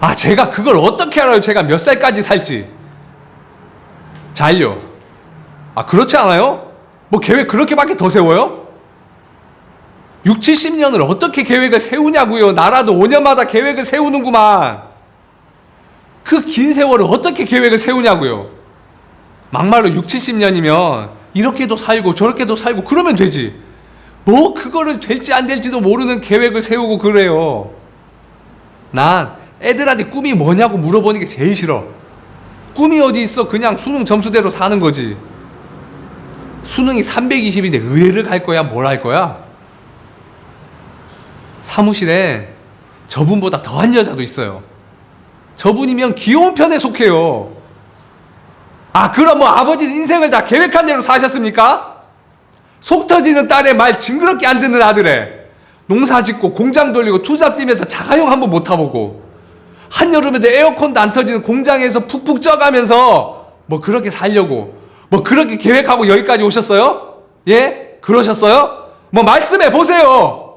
아, 제가 그걸 어떻게 알아요? 제가 몇 살까지 살지? 잘요. 아, 그렇지 않아요? 뭐 계획 그렇게밖에 더 세워요? 6, 70년을 어떻게 계획을 세우냐고요. 나라도 5년마다 계획을 세우는구만. 그 긴 세월을 어떻게 계획을 세우냐고요. 막말로 6, 70년이면 이렇게도 살고 저렇게도 살고 그러면 되지. 뭐 그거를 될지 안 될지도 모르는 계획을 세우고 그래요. 난 애들한테 꿈이 뭐냐고 물어보는 게 제일 싫어. 꿈이 어디 있어? 그냥 수능 점수대로 사는 거지. 수능이 320인데 의회를 갈 거야? 뭘 할 거야? 사무실에 저분보다 더한 여자도 있어요. 저분이면 귀여운 편에 속해요. 아, 그럼 뭐 아버지 인생을 다 계획한 대로 사셨습니까? 속 터지는 딸의 말 징그럽게 안 듣는 아들에 농사 짓고 공장 돌리고 투잡 뛰면서 자가용 한번 못 타보고 한여름에도 에어컨도 안 터지는 공장에서 푹푹 쪄가면서 뭐 그렇게 살려고 뭐 그렇게 계획하고 여기까지 오셨어요? 예? 그러셨어요? 뭐 말씀해 보세요!